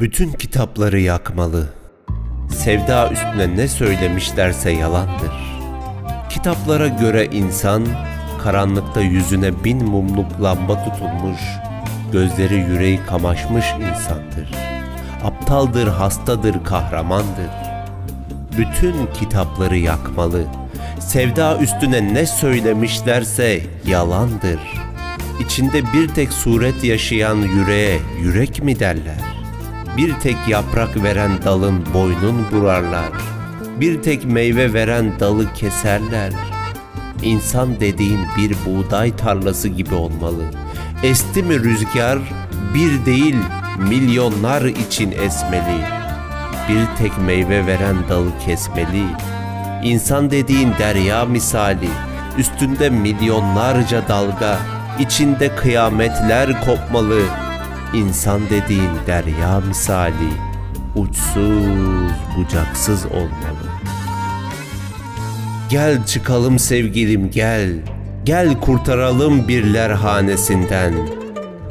Bütün kitapları yakmalı. Sevda üstüne ne söylemişlerse yalandır. Kitaplara göre insan, karanlıkta yüzüne bin mumluk lamba tutulmuş, gözleri yüreği kamaşmış insandır. Aptaldır, hastadır, kahramandır. Bütün kitapları yakmalı. Sevda üstüne ne söylemişlerse yalandır. İçinde bir tek suret yaşayan yüreğe yürek mi derler? Bir tek yaprak veren dalın boynun burarlar. Bir tek meyve veren dalı keserler. İnsan dediğin bir buğday tarlası gibi olmalı. Esti mi rüzgar bir değil milyonlar için esmeli. Bir tek meyve veren dalı kesmeli. İnsan dediğin derya misali, üstünde milyonlarca dalga, içinde kıyametler kopmalı. İnsan dediğin derya misali, uçsuz bucaksız olmalı. Gel çıkalım sevgilim gel. Gel kurtaralım birler hanesinden.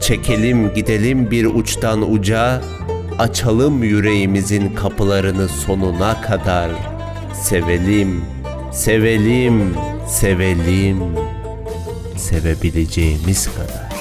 Çekelim gidelim bir uçtan uca. Açalım yüreğimizin kapılarını sonuna kadar. Sevelim, sevelim, sevelim. Sevebileceğimiz kadar.